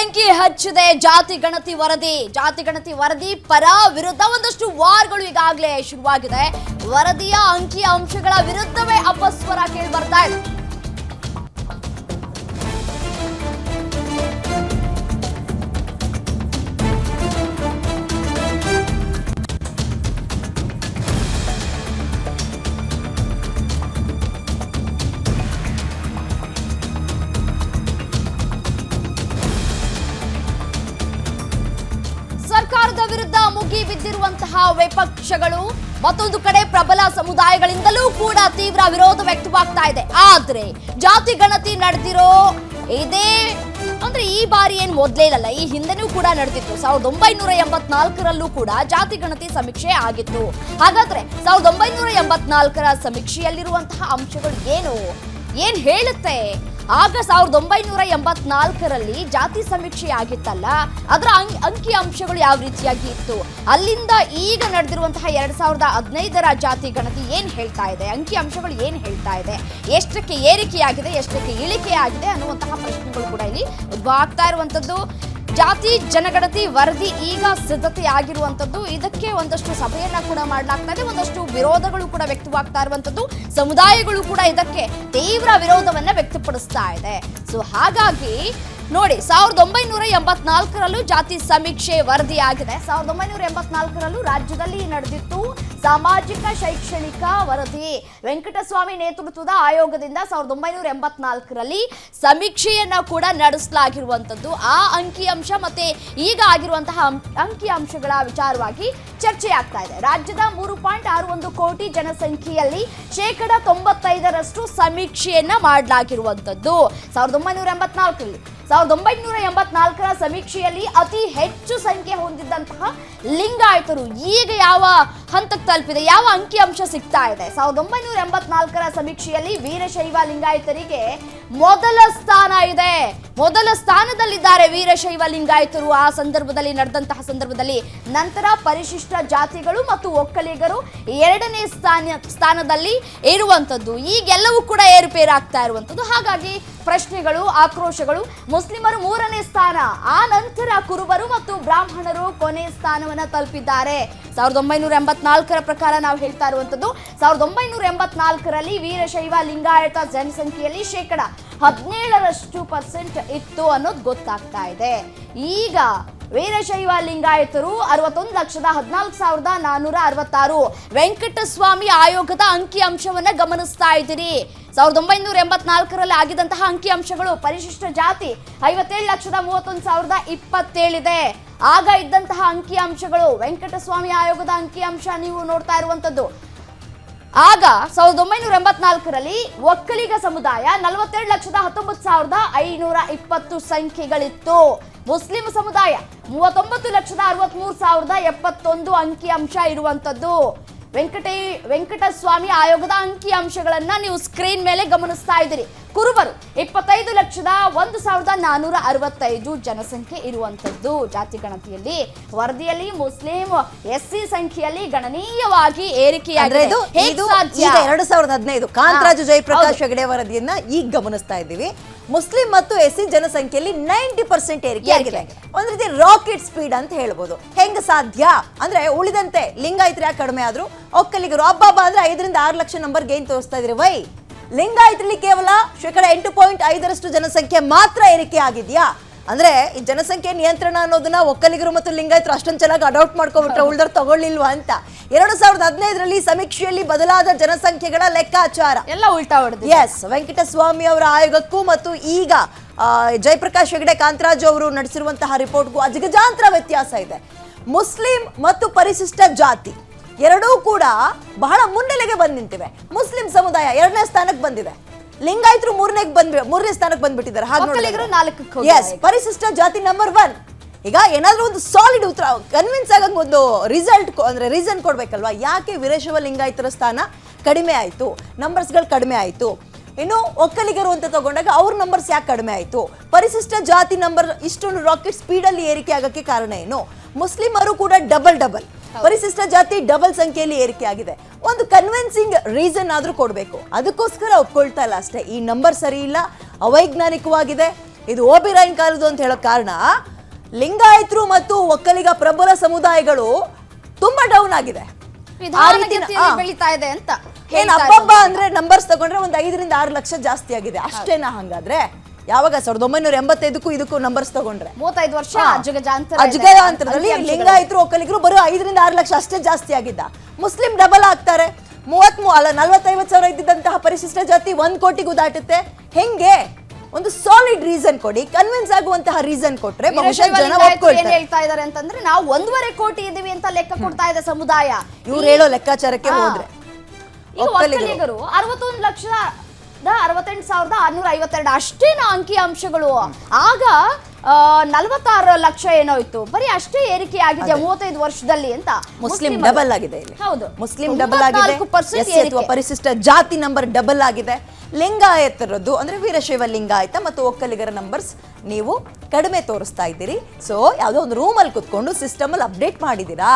ಬೆಂಕಿ ಹಚ್ಚಿದೆ. ಜಾತಿ ಗಣತಿ ವರದಿ, ಜಾತಿ ಗಣತಿ ವರದಿ ಪರ ವಿರುದ್ಧ ಒಂದಷ್ಟು ವಾರ್ಗಳು ಈಗಾಗಲೇ ಶುರುವಾಗಿದೆ. ವರದಿಯ ಅಂಕಿ ಅಂಶಗಳ ವಿರುದ್ಧವೇ ಅಪಸ್ವರ ಕೇಳಿ ಬರ್ತಾ ಇದೆ. ಮುಗಿ ಬಿದ್ದಿರುವಂತಹ ವಿಪಕ್ಷಗಳು ಮತ್ತೊಂದು ಕಡೆ ಪ್ರಬಲ ಸಮುದಾಯಗಳಿಂದಲೂ ಕೂಡ ತೀವ್ರ ವಿರೋಧ ವ್ಯಕ್ತವಾಗ್ತಾ ಇದೆ. ಆದ್ರೆ ಜಾತಿ ಗಣತಿ ನಡೆದಿರೋ ಇದೇ ಅಂದ್ರೆ ಈ ಬಾರಿ ಏನ್ ಮೊದಲೇ ಈ ಹಿಂದೆನೂ ಕೂಡ ನಡೆದಿತ್ತು. ಸಾವಿರದ ಒಂಬೈನೂರ ಎಂಬತ್ನಾಲ್ಕರಲ್ಲೂ ಕೂಡ ಜಾತಿ ಗಣತಿ ಸಮೀಕ್ಷೆ ಆಗಿತ್ತು. ಹಾಗಾದ್ರೆ ಸಾವಿರದ ಒಂಬೈನೂರ ಎಂಬತ್ನಾಲ್ಕರ ಸಮೀಕ್ಷೆಯಲ್ಲಿರುವಂತಹ ಅಂಶಗಳು ಏನು? ಏನ್ ಹೇಳುತ್ತೆ? ಆಗ ಸಾವಿರದ ಒಂಬೈನೂರ ಎಂಬತ್ನಾಲ್ಕರಲ್ಲಿ ಜಾತಿ ಸಮೀಕ್ಷೆ ಆಗಿತ್ತಲ್ಲ ಅದರ ಅಂಕಿ ಅಂಶಗಳು ಯಾವ ರೀತಿಯಾಗಿ ಇತ್ತು? ಅಲ್ಲಿಂದ ಈಗ ನಡೆದಿರುವಂತಹ ಎರಡ್ ಸಾವಿರದ ಹದಿನೈದರ ಜಾತಿ ಗಣತಿ ಏನ್ ಹೇಳ್ತಾ ಇದೆ? ಅಂಕಿ ಅಂಶಗಳು ಏನ್ ಹೇಳ್ತಾ ಇದೆ? ಎಷ್ಟಕ್ಕೆ ಏರಿಕೆಯಾಗಿದೆ, ಎಷ್ಟಕ್ಕೆ ಇಳಿಕೆಯಾಗಿದೆ ಅನ್ನುವಂತಹ ಪ್ರಶ್ನೆಗಳು ಕೂಡ ಇಲ್ಲಿ ಉದ್ಭವ ಆಗ್ತಾ ಇರುವಂತದ್ದು ಜಾತಿ, ಜನಗಣತಿ, ವರದಿ ಈಗ ಸಿದ್ಧತೆ ಆಗಿರುವಂತದ್ದು ಇದಕ್ಕೆ ಒಂದಷ್ಟು ಸಭೆಯನ್ನ ಕೂಡ ಮಾಡಲಾಗ್ತಾ ಇದೆ ಒಂದಷ್ಟು ವಿರೋಧಗಳು ಕೂಡ ವ್ಯಕ್ತವಾಗ್ತಾ ಇರುವಂತದ್ದು ಸಮುದಾಯಗಳು ಕೂಡ ಇದಕ್ಕೆ ತೀವ್ರ ವಿರೋಧವನ್ನ ವ್ಯಕ್ತಪಡಿಸ್ತಾ ಇದೆ. ಸೊ ಹಾಗಾಗಿ ನೋಡಿ, ಸಾವಿರದ ಒಂಬೈನೂರ ಎಂಬತ್ನಾಲ್ಕರಲ್ಲೂ ಜಾತಿ ಸಮೀಕ್ಷೆ ವರದಿಯಾಗಿದೆ. ಸಾವಿರದ ಒಂಬೈನೂರ ಎಂಬತ್ನಾಲ್ಕರಲ್ಲೂ ರಾಜ್ಯದಲ್ಲಿ ನಡೆದಿತ್ತು ಸಾಮಾಜಿಕ ಶೈಕ್ಷಣಿಕ ವರದಿ. ವೆಂಕಟಸ್ವಾಮಿ ನೇತೃತ್ವದ ಆಯೋಗದಿಂದ ಸಾವಿರದ ಒಂಬೈನೂರ ಎಂಬತ್ನಾಲ್ಕರಲ್ಲಿ ಸಮೀಕ್ಷೆಯನ್ನ ಕೂಡ ನಡೆಸಲಾಗಿರುವಂಥದ್ದು. ಆ ಅಂಕಿಅಂಶ ಮತ್ತೆ ಈಗ ಆಗಿರುವಂತಹ ಅಂಕಿಅಂಶಗಳ ವಿಚಾರವಾಗಿ ಚರ್ಚೆ ಆಗ್ತಾ ಇದೆ. ರಾಜ್ಯದ ಮೂರು ಪಾಯಿಂಟ್ ಆರು ಒಂದು ಕೋಟಿ ಜನಸಂಖ್ಯೆಯಲ್ಲಿ ಶೇಕಡ ತೊಂಬತ್ತೈದರಷ್ಟು ಸಮೀಕ್ಷೆಯನ್ನ ಮಾಡಲಾಗಿರುವಂಥದ್ದು. ಸಾವಿರದ ಒಂಬೈನೂರ ಎಂಬತ್ನಾಲ್ಕರಲ್ಲಿ ಸಾವಿರದ ಒಂಬೈನೂರ ಎಂಬತ್ನಾಲ್ಕರ ಸಮೀಕ್ಷೆಯಲ್ಲಿ ಅತಿ ಹೆಚ್ಚು ಸಂಖ್ಯೆ ಹೊಂದಿದ್ದಂತಹ ಲಿಂಗಾಯತರು ಈಗ ಯಾವ ಹಂತಕ್ಕೆ ತಲುಪಿದೆ? ಯಾವ ಅಂಕಿಅಂಶ ಸಿಗ್ತಾ ಇದೆ? ಸಾವಿರದ ಒಂಬೈನೂರ ಎಂಬತ್ನಾಲ್ಕರ ಸಮೀಕ್ಷೆಯಲ್ಲಿ ವೀರಶೈವ ಲಿಂಗಾಯತರಿಗೆ ಮೊದಲ ಸ್ಥಾನ ಇದೆ. ಮೊದಲ ಸ್ಥಾನದಲ್ಲಿದ್ದಾರೆ ವೀರಶೈವ ಲಿಂಗಾಯತರು. ಆ ಸಂದರ್ಭದಲ್ಲಿ, ನಡೆದಂತಹ ಸಂದರ್ಭದಲ್ಲಿ ನಂತರ ಪರಿಶಿಷ್ಟ ಜಾತಿಗಳು ಮತ್ತು ಒಕ್ಕಲಿಗರು ಎರಡನೇ ಸ್ಥಾನ, ಸ್ಥಾನದಲ್ಲಿ ಇರುವಂಥದ್ದು. ಈಗೆಲ್ಲವೂ ಕೂಡ ಏರುಪೇರಾಗ್ತಾ ಇರುವಂಥದ್ದು. ಹಾಗಾಗಿ ಪ್ರಶ್ನೆಗಳು, ಆಕ್ರೋಶಗಳು. ಮುಸ್ಲಿಮರು ಮೂರನೇ ಸ್ಥಾನ. ಆ ನಂತರ ಕುರುಬರು ಮತ್ತು ಬ್ರಾಹ್ಮಣರು ಕೊನೆ ಸ್ಥಾನವನ್ನು ತಲುಪಿದ್ದಾರೆ. ಸಾವಿರದ ಒಂಬೈನೂರ ಎಂಬತ್ನಾಲ್ಕರ ಪ್ರಕಾರ ನಾವು ಹೇಳ್ತಾ ಇರುವಂಥದ್ದು, ಸಾವಿರದ ಒಂಬೈನೂರ ಎಂಬತ್ನಾಲ್ಕರಲ್ಲಿ ವೀರಶೈವ ಲಿಂಗಾಯತ ಜನಸಂಖ್ಯೆಯಲ್ಲಿ ಶೇಕಡ ಹದಿನೇಳರಷ್ಟು ಪರ್ಸೆಂಟ್ ಇತ್ತು ಅನ್ನೋದು ಗೊತ್ತಾಗ್ತಾ ಇದೆ. ಈಗ ವೀರಶೈವ ಲಿಂಗಾಯತರು ಅರವತ್ತೊಂದು ಲಕ್ಷದ ಹದಿನಾಲ್ಕು ಸಾವಿರದ ನಾನ್ನೂರ ಅರವತ್ತಾರು. ವೆಂಕಟಸ್ವಾಮಿ ಆಯೋಗದ ಅಂಕಿ ಅಂಶವನ್ನ ಗಮನಿಸ್ತಾ ಇದ್ದೀರಿ. ಸಾವಿರದ ಒಂಬೈನೂರ ಎಂಬತ್ನಾಲ್ಕರಲ್ಲಿ ಆಗಿದಂತಹ ಅಂಕಿ ಅಂಶಗಳು ಪರಿಶಿಷ್ಟ ಜಾತಿ ಐವತ್ತೇಳು ಲಕ್ಷದ ಮೂವತ್ತೊಂದು ಸಾವಿರದ ಇಪ್ಪತ್ತೇಳಿದೆ. ಆಗ ಇದ್ದಂತಹ ಅಂಕಿ ಅಂಶಗಳು ವೆಂಕಟಸ್ವಾಮಿ ಆಯೋಗದ ಅಂಕಿ ಅಂಶ ನೀವು ನೋಡ್ತಾ ಇರುವಂತದ್ದು. ಆಗ ಸಾವಿರದ ಒಂಬೈನೂರ ಎಂಬತ್ನಾಲ್ಕರಲ್ಲಿ ಒಕ್ಕಲಿಗ ಸಮುದಾಯ ನಲವತ್ತೆರಡು ಲಕ್ಷದ ಹತ್ತೊಂಬತ್ತು ಸಾವಿರದ ಐನೂರ ಇಪ್ಪತ್ತು ಸಂಖ್ಯೆಗಳಿತ್ತು. ಮುಸ್ಲಿಂ ಸಮುದಾಯ ಮೂವತ್ತೊಂಬತ್ತು ಲಕ್ಷದ ಅರವತ್ಮೂರು ಸಾವಿರದ ಎಪ್ಪತ್ತೊಂದು ಅಂಕಿ ಅಂಶ ಇರುವಂತದ್ದು ವೆಂಕಟೇ ವೆಂಕಟಸ್ವಾಮಿ ಆಯೋಗದ ಅಂಕಿ ಅಂಶಗಳನ್ನ ನೀವು ಸ್ಕ್ರೀನ್ ಮೇಲೆ ಗಮನಿಸ್ತಾ ಇದ್ದೀರಿ. ಕುರುಬರು ಇಪ್ಪತ್ತೈದು ಲಕ್ಷದ ಒಂದು ಸಾವಿರದ ನಾನೂರ ಅರವತ್ತೈದು ಜನಸಂಖ್ಯೆ ಇರುವಂತದ್ದು. ಜಾತಿ ಗಣತಿಯಲ್ಲಿ ವರದಿಯಲ್ಲಿ ಮುಸ್ಲಿಂ ಎಸ್ ಸಿ ಸಂಖ್ಯೆಯಲ್ಲಿ ಗಣನೀಯವಾಗಿ ಏರಿಕೆಯಾಗಿದೆ. ಎರಡ್ ಸಾವಿರದ ಹದಿನೈದು. ಕಾಂತರಾಜು ಜಯಪ್ರಕಾಶ್. ಹೆಗಡೆ ವರದಿಯನ್ನ ಈಗ ಗಮನಿಸ್ತಾ ಇದ್ದೀವಿ. ಮುಸ್ಲಿಂ ಮತ್ತು ಎಸ್ ಸಿ ಜನಸಂಖ್ಯೆಯಲ್ಲಿ ನೈಂಟಿ ಪರ್ಸೆಂಟ್ ಏರಿಕೆ ಆಗಿದೆ. ಒಂದ್ ರೀತಿ ರಾಕೆಟ್ ಸ್ಪೀಡ್ ಅಂತ ಹೇಳ್ಬೋದು. ಹೆಂಗ ಸಾಧ್ಯ? ಅಂದ್ರೆ ಉಳಿದಂತೆ ಲಿಂಗಾಯತ್ರಿ ಯಾಕೆ ಕಡಿಮೆ ಆದ್ರು? ಒಕ್ಕಲಿಗರು ಹಬ್ಬ ಅಂದ್ರೆ ಐದರಿಂದ ಆರು ಲಕ್ಷ ನಂಬರ್ ಗೇನ್ ತೋರಿಸ್ತಾ ಇದ್ರಿ ವೈ? ಲಿಂಗಾಯತರಲ್ಲಿ ಕೇವಲ ಶೇಕಡ ಎಂಟು ಪಾಯಿಂಟ್ ಐದರಷ್ಟು ಜನಸಂಖ್ಯೆ ಮಾತ್ರ ಏರಿಕೆ ಆಗಿದ್ಯಾ? ಅಂದ್ರೆ ಈ ಜನಸಂಖ್ಯೆ ನಿಯಂತ್ರಣ ಅನ್ನೋದನ್ನ ಒಕ್ಕಲಿಗರು ಮತ್ತು ಲಿಂಗಾಯತರು ಅಷ್ಟೊಂದು ಚೆನ್ನಾಗಿ ಅಡಾಪ್ಟ್ ಮಾಡ್ಕೊಬಿಟ್ರೆ ಉಳ್ದವ್ರು ತಗೊಳ್ಳಿಲ್ವಾ ಅಂತ. ಎರಡು ಸಾವಿರದ ಹದಿನೈದರಲ್ಲಿ ಸಮೀಕ್ಷೆಯಲ್ಲಿ ಬದಲಾದ ಜನಸಂಖ್ಯೆಗಳ ಲೆಕ್ಕಾಚಾರ. ಎಲ್ಲ ಉಲ್ಟಾ ಹೊಡೆದು ಎಸ್ ವೆಂಕಟಸ್ವಾಮಿ ಅವರ ಆಯೋಗಕ್ಕೂ ಮತ್ತು ಈಗ ಜಯಪ್ರಕಾಶ್ ಹೆಗಡೆ ಕಾಂತರಾಜು ಅವರು ನಡೆಸಿರುವಂತಹ ರಿಪೋರ್ಟ್ಗೂ ಅಜಗಜಾಂತರ ವ್ಯತ್ಯಾಸ ಇದೆ. ಮುಸ್ಲಿಂ ಮತ್ತು ಪರಿಶಿಷ್ಟ ಜಾತಿ ಎರಡೂ ಕೂಡ ಬಹಳ ಮುನ್ನೆಲೆಗೆ ಬಂದ್ ನಿಂತಿವೆ. ಮುಸ್ಲಿಂ ಸಮುದಾಯ ಎರಡನೇ ಸ್ಥಾನಕ್ಕೆ ಬಂದಿದೆ. ಲಿಂಗಾಯತರು ಮೂರನೇ ಬಂದ್ ಮೂರನೇ ಸ್ಥಾನಕ್ಕೆ ಬಂದ್ಬಿಟ್ಟಿದ್ದಾರೆ. ಹಾಗೆ ಎಸ್ ಪರಿಶಿಷ್ಟ ಜಾತಿ ನಂಬರ್ ಒನ್ ಈಗ ಏನಾದ್ರೂ ಒಂದು ಸಾಲಿಡ್ ಉತ್ತರ ಕನ್ವಿನ್ಸ್ ಆಗಂಗ್ ಒಂದು ರಿಸಲ್ಟ್ ಅಂದ್ರೆ ರೀಸನ್ ಕೊಡ್ಬೇಕಲ್ವಾ? ಯಾಕೆ ವೀರೇಶವ ಲಿಂಗಾಯತರ ಸ್ಥಾನ ಕಡಿಮೆ ಆಯ್ತು? ನಂಬರ್ಸ್ಗಳು ಕಡಿಮೆ ಆಯ್ತು. ಇನ್ನು ಒಕ್ಕಲಿಗರು ಅಂತ ತಗೊಂಡಾಗ ಅವ್ರ ನಂಬರ್ಸ್ ಯಾಕೆ ಕಡಿಮೆ ಆಯ್ತು? ಪರಿಶಿಷ್ಟ ಜಾತಿ ನಂಬರ್ ಇಷ್ಟೊಂದು ರಾಕೆಟ್ ಸ್ಪೀಡಲ್ಲಿ ಏರಿಕೆ ಆಗಕ್ಕೆ ಕಾರಣ ಏನು? ಮುಸ್ಲಿಮರು ಕೂಡ ಡಬಲ್ ಡಬಲ್ ಪರಿಶಿಷ್ಟ ಜಾತಿ ಡಬಲ್ ಸಂಖ್ಯೆಯಲ್ಲಿ ಏರಿಕೆ ಆಗಿದೆ ಒಂದು ಕನ್ವಿನ್ಸಿಂಗ್ ರೀಸನ್ ಆದ್ರೂ ಕೊಡಬೇಕು. ಅದಕ್ಕೋಸ್ಕರ ಒಪ್ಕೊಳ್ತಾ ಇಲ್ಲ ಅಷ್ಟೇ. ಈ ನಂಬರ್ ಸರಿ ಇಲ್ಲ ಅವೈಜ್ಞಾನಿಕವಾಗಿದೆ. ಇದು ಓ ಬಿ ರಾಯನ್ ಕಾಲದ್ದು ಅಂತ ಹೇಳೋ ಕಾರಣ ಲಿಂಗಾಯತರು ಮತ್ತು ಒಕ್ಕಲಿಗ ಪ್ರಬಲ ಸಮುದಾಯಗಳು ತುಂಬಾ ಡೌನ್ ಆಗಿದೆ. ಅಂತ ಏನ್ ಹೇಳ್ತಾ ಅಂದ್ರೆ ನಂಬರ್ಸ್ ತಗೊಂಡ್ರೆ ಒಂದ್ ಐದರಿಂದ ಆರು ಲಕ್ಷ ಜಾಸ್ತಿ ಆಗಿದೆ. ಅಷ್ಟೇನಾ ಹಂಗಾದ್ರೆ? ಯಾವಾಗ ಸಾವಿರದ ಒಂಬೈನೂರ ಎಂಬತ್ತೈದಕ್ಕೂ ಇದಕ್ಕೂ ನಂಬರ್ಸ್ ತಗೊಂಡ್ರೆ? ಮೂವತ್ತೈದು ವರ್ಷ. ಅಜಗಜಾಂತರದಲ್ಲಿ. ಲಿಂಗಾಯತರು ಒಕ್ಕಲಿಗರು ಬರೋ ಐದರಿಂದ ಆರು ಲಕ್ಷ ಅಷ್ಟೇ ಜಾಸ್ತಿ ಆಗಿದ್ದ. ಮುಸ್ಲಿಂ ಡಬಲ್ ಆಗ್ತಾರೆ. ಮೂವತ್ತ್ ಅಲ್ಲ ನಲ್ವತ್ತೈವತ್ತು ಸಾವಿರ ಇದ್ದಿದ್ದಂತಹ ಪರಿಶಿಷ್ಟ ಜಾತಿ ಒಂದ್ ಕೋಟಿಗೂ ದಾಟುತ್ತೆ. ಹೆಂಗೆ? ಒಂದು ಸಾಲಿಡ್ ರೀಸನ್ ಕೊಡಿ. ಕನ್ವಿನ್ಸ್ ಆಗುವಂತಹ ರೀಸನ್ ಕೊಟ್ರೆ ಜನ ಏನ್ ಹೇಳ್ತಾ ಇದಾರೆ ಅಂತಂದ್ರೆ ನಾವು ಒಂದೂವರೆ ಕೋಟಿ ಇದೀವಿ ಅಂತ ಲೆಕ್ಕ ಕೊಡ್ತಾ ಇದೆ ಸಮುದಾಯ. ಇವ್ರು ಹೇಳೋ ಲೆಕ್ಕಾಚಾರಕ್ಕೆ. ಹೋದ್ರೆ. ಒಕ್ಕಲಿಗರು. ಅರವತ್ತೊಂದು ಲಕ್ಷದ ಅರವತ್ತೆಂಟು ಸಾವಿರದ ಆರ್ನೂರ ಐವತ್ತೆರಡು. ಅಷ್ಟೇನ ಅಂಕಿ ಅಂಶಗಳು. ಆಗ ನಲವತ್ತಾರು ಲಕ್ಷ ಏನೋ ಇತ್ತು. ಬರೀ ಅಷ್ಟೇ ಏರಿಕೆ ಆಗಿದೆ ಮೂವತ್ತೈದು ವರ್ಷದಲ್ಲಿ ಅಂತ ಮುಸ್ಲಿಂ ಡಬಲ್ ಆಗಿದೆ ಇಲ್ಲಿ. ಹೌದು. ಮುಸ್ಲಿಂ ಡಬಲ್ ಆಗಿದೆ. 94% ಎಸ್ ಅಥವಾ ಪರಿಶಿಷ್ಟ ಜಾತಿ ನಂಬರ್ ಡಬಲ್ ಆಗಿದೆ. ಲಿಂಗಾಯತರದ್ದು ಅಂದ್ರೆ ವೀರಶೈವ ಲಿಂಗಾಯತ ಮತ್ತು ಒಕ್ಕಲಿಗರ ನಂಬರ್ಸ್ ನೀವು ಕಡಿಮೆ ತೋರಿಸ್ತಾ ಇದ್ದೀರಿ. ಸೊ ಯಾವುದೋ ಒಂದು ರೂಮಲ್ಲಿ ಕುತ್ಕೊಂಡು ಸಿಸ್ಟಮ್ ಅಲ್ಲಿ ಅಪ್ಡೇಟ್ ಮಾಡಿದ್ದೀರಾ?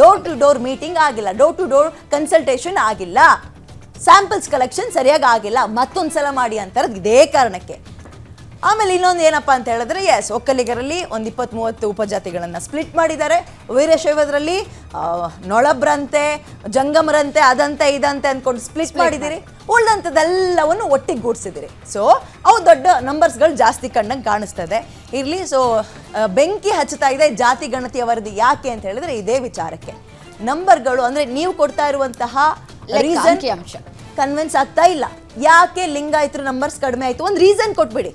ಡೋರ್ ಟು ಡೋರ್ ಮೀಟಿಂಗ್ ಆಗಿಲ್ಲ. ಡೋರ್ ಟು ಡೋರ್ ಕನ್ಸಲ್ಟೇಷನ್ ಆಗಿಲ್ಲ. ಸ್ಯಾಂಪಲ್ಸ್ ಕಲೆಕ್ಷನ್ ಸರಿಯಾಗಿ ಆಗಿಲ್ಲ ಮತ್ತೊಂದು ಸಲ ಮಾಡಿ ಅಂತಾರೆ ಇದೇ ಕಾರಣಕ್ಕೆ. ಆಮೇಲೆ ಇನ್ನೊಂದು ಏನಪ್ಪ ಅಂತ ಹೇಳಿದ್ರೆ ಎಸ್ ಒಕ್ಕಲಿಗರಲ್ಲಿ ಒಂದು ಇಪ್ಪತ್ತ್ ಮೂವತ್ತು ಉಪಜಾತಿಗಳನ್ನು ಸ್ಪ್ಲಿಟ್ ಮಾಡಿದ್ದಾರೆ. ವೀರಶೈವದರಲ್ಲಿ ನೊಳಬ್ರಂತೆ ಜಂಗಮರಂತೆ ಅದಂತೆ ಇದಂತೆ ಅಂದ್ಕೊಂಡು ಸ್ಪ್ಲಿಟ್ ಮಾಡಿದ್ದೀರಿ. ಉಳ್ದಂಥದ್ದೆಲ್ಲವನ್ನು ಒಟ್ಟಿಗೆ ಗೂಡಿಸಿದಿರಿ ಸೊ ಅವು ದೊಡ್ಡ ನಂಬರ್ಸ್ಗಳು ಜಾಸ್ತಿ ಕಂಡಂಗೆ ಕಾಣಿಸ್ತದೆ. ಇರಲಿ ಸೊ ಬೆಂಕಿ ಹಚ್ಚುತ್ತಾ ಇದೆ ಜಾತಿ ಗಣತಿಯ ವರದಿ ಯಾಕೆ ಅಂತ ಹೇಳಿದ್ರೆ ಇದೇ ವಿಚಾರಕ್ಕೆ. ನಂಬರ್ಗಳು ಅಂದರೆ ನೀವು ಕೊಡ್ತಾ ಇರುವಂತಹ ರೀಸನ್ ಅಂಶ. ಕನ್ವಿನ್ಸ್ ಆಗ್ತಾ ಇಲ್ಲ. ಯಾಕೆ ಲಿಂಗಾಯತರ ನಂಬರ್ಸ್ ಕಡಿಮೆ ಆಯ್ತು? ಒಂದು ರೀಸನ್ ಕೊಟ್ಬಿಡಿ.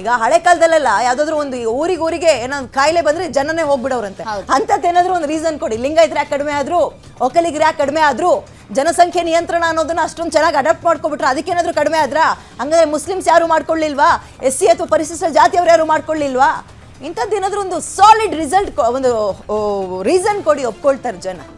ಈಗ ಹಳೆ ಕಾಲದಲ್ಲೆಲ್ಲ ಯಾವ್ದಾದ್ರು ಒಂದು ಊರಿಗೆ ಊರಿಗೆ ಏನೋ ಕಾಯಿಲೆ ಬಂದ್ರೆ ಜನನೇ ಹೋಗ್ಬಿಡವ್ರಂತೆ ಅಂತದ್ದೇನಾದ್ರೂ ಒಂದು ರೀಸನ್ ಕೊಡಿ. ಲಿಂಗಾಯತರು ಯಾಕೆ ಕಡಿಮೆ ಆದ್ರು? ಒಕ್ಕಲಿಗರು ಯಾಕೆ ಕಡಿಮೆ ಆದ್ರು? ಜನಸಂಖ್ಯೆ ನಿಯಂತ್ರಣ ಅನ್ನೋದನ್ನ ಅಷ್ಟೊಂದು ಚೆನ್ನಾಗಿ ಅಡಾಪ್ಟ್ ಮಾಡ್ಕೊಬಿಟ್ರೆ ಅದಕ್ಕೇನಾದ್ರೂ ಕಡಿಮೆ ಆದ್ರಾ? ಹಂಗಂದ್ರೆ ಮುಸ್ಲಿಮ್ಸ್ ಯಾರು ಮಾಡ್ಕೊಳ್ಳಿಲ್ವಾ? ಎಸ್ ಸಿ ಅಥವಾ ಪರಿಶಿಷ್ಟ ಜಾತಿಯವ್ರು ಯಾರು ಮಾಡ್ಕೊಳ್ಳಿಲ್ವಾ? ಇಂಥದ್ದು ಏನಾದ್ರು ಒಂದು ಸಾಲಿಡ್ ರಿಸಲ್ಟ್ ಒಂದು ರೀಸನ್ ಕೊಡಿ ಒಪ್ಕೊಳ್ತಾರೆ ಜನ.